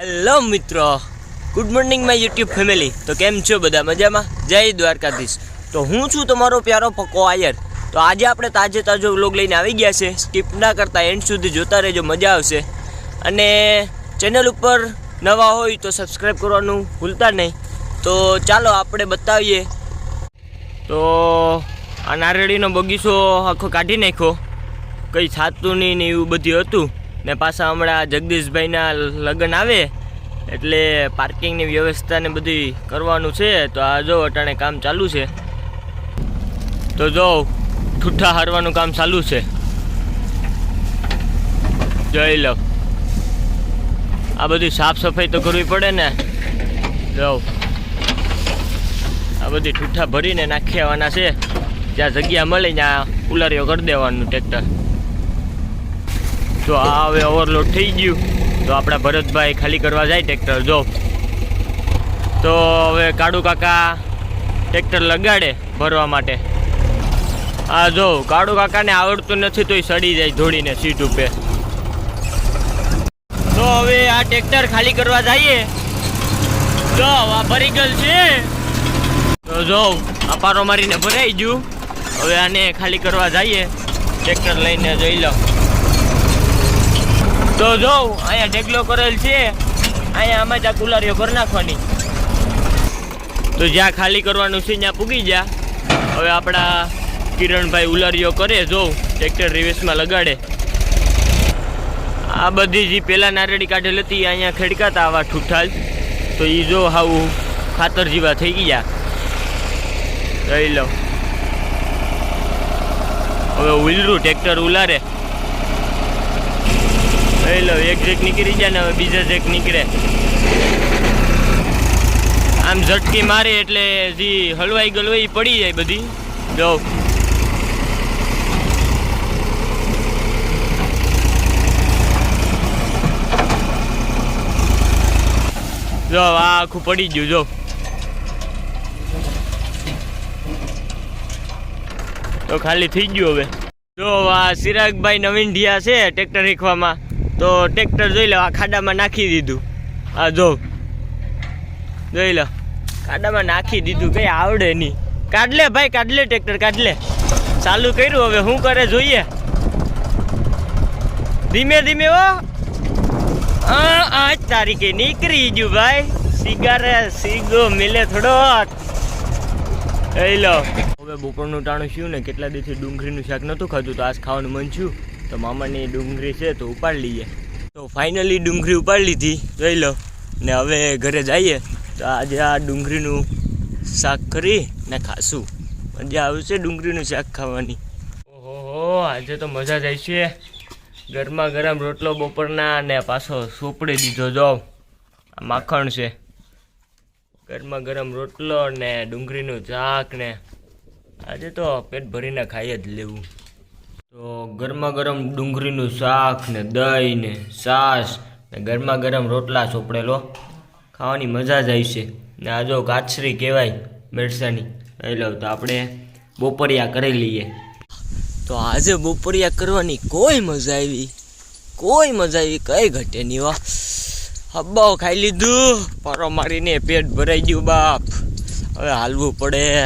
Hello મિત્રો. Good morning my YouTube family તો કેમ છો બધા? મજામાં? જય દ્વારકાધીશ. તો હું છું તમારો પ્યારો પક્કો આયર. તો આજે આપણે તાજે તાજો વ્લોગ લઈને આવી ગયા છે. સ્કીપ ના કરતા એન્ડ સુધી જોતા રહેજો, મજા આવશે. અને ચેનલ ઉપર નવા હોય તો સબસ્ક્રાઈબ કરવાનું ભૂલતા નહીં. તો ચાલો આપણે બતાવીએ. તો આ નારળીનો બગીચો આખો કાઢી નાખ્યો. કંઈ થાતું નહીં ને એવું બધું હતું. ને પાછા હમણાં જગદીશભાઈના લગ્ન આવે એટલે પાર્કિંગની વ્યવસ્થા ને બધી કરવાનું છે, તો આ જો અટાણે કામ ચાલુ છે. તો જો ઠુઠ્ઠા હારવાનું કામ ચાલુ છે. જોઈ લો આ બધી સાફ સફાઈ તો કરવી પડે ને. જો આ બધી ઠૂઠા ભરીને નાખી આવવાના છે. જ્યાં જગ્યા મળે ત્યાં ઉલારીઓ કરી દેવાનું ટ્રેક્ટર. તો આ હવે ઓવરલોડ થઈ ગયું. તો આપણા ભરતભાઈ ખાલી કરવા જાય ટ્રેક્ટર જો. તો હવે કાળુ કાકા ટ્રેક્ટર લગાડે ભરવા માટે. આ જો, કાળુ કાકાને આવડતું નથી તોય સડી જાય ધોડીને સીટ ઉપર. તો હવે આ ટ્રેક્ટર ખાલી કરવા જઈએ. જો, આ ભરી ગયેલ છે. તો જો, આ પારો મારીને ભરાઈ ગયું. હવે આને ખાલી કરવા જઈએ. ટ્રેક્ટર લઈને જોઈ લો. તો જો, અહીંયા ઢેકલો કરેલ છે. અહીંયા આમાં ત્યાં કુલારીઓ કરી નાખવાની. તો જ્યાં ખાલી કરવાનું છે, ત્યાં પૂગી જા હવે આપણા કિરણભાઈ ઉલારીઓ કરે જોઉં ટ્રેક્ટર રિવેસમાં લગાડે. આ બધી જે પેલા નારળી કાઢેલ હતી અહીંયા ખેડકાતા આવા ઠૂઠાલ. તો એ જો હાવું ખાતર જેવા થઈ ગયા. લઈ લો. હવે ઉલરું, ટ્રેક્ટર ઉલારે. જોઈ લો એક જેક નીકળી જાય ને હવે બીજા જેક નીકળે. આમ ઝટકી મારે એટલે જે હલવાઈ ગલવાઈ પડી જાય બધી. જો. જો, આ આખું પડી ગયું, જો. તો ખાલી થઈ ગયું હવે. જો, આ સિરાગભાઈ નવીન ઢિયા છે, ટ્રેક્ટર શીખવામાં તો ટ્રેક્ટર જોઈ લો, આ ખાડામાં નાખી દીધું. આ જો, જોઈ લો, ખાડામાં નાખી દીધું, કઈ આવડે નહીં. કાઢ લે ભાઈ, કાઢ લે ટ્રેક્ટર, કાઢ લે. ચાલુ કર્યું, હવે શું કરે જોઈએ? ધીમે ધીમે ઓ આજ તારીખે નીકળી ગયું ભાઈ. સિગારે, સીગો મિલે થોડો એ લો. હવે બપોરનું ટાણું શું ને, કેટલા દિવસથી ડુંગળીનું શાક નહોતું ખાધું, તો આજ ખાવાનું મન છું તો મામાની ડુંગળી છે તો ઉપાડી લઈએ. તો ફાઇનલી ડુંગળી ઉપાડી લીધી. જોઈ લો. ને હવે ઘરે જઈએ. તો આજે આ ડુંગળીનું શાક કરી ને ખાશું. મજા આવશે ડુંગળીનું શાક ખાવાની. ઓહો, આજે તો મજા જાય છે. ગરમા ગરમ રોટલો બપોરના ને પાછો સોપડી દીધો જો. માખણ છે. ગરમા ગરમ રોટલો ને ડુંગળીનું શાક ને. આજે તો પેટ ભરીને ખાઈ જ લેવું. તો ગરમા ગરમ ડુંગળીનું શાક ને દહીં ને છાશ ને ગરમા ગરમ રોટલા ચોપડેલો. ખાવાની મજા જ આવી છે. ને આ જો કાચરી કહેવાય મેરસાની. લઈ લો, તો આપણે બપોરિયા કરી લઈએ. તો આજે બપોરિયા કરવાની કોઈ મજા આવી? કોઈ મજા આવી? કઈ ઘટે નહીં વાહ હબ્બાઓ ખાઈ લીધું. પારો મારીને પેટ ભરાઈ ગયું બાપ. હવે હાલવું પડે.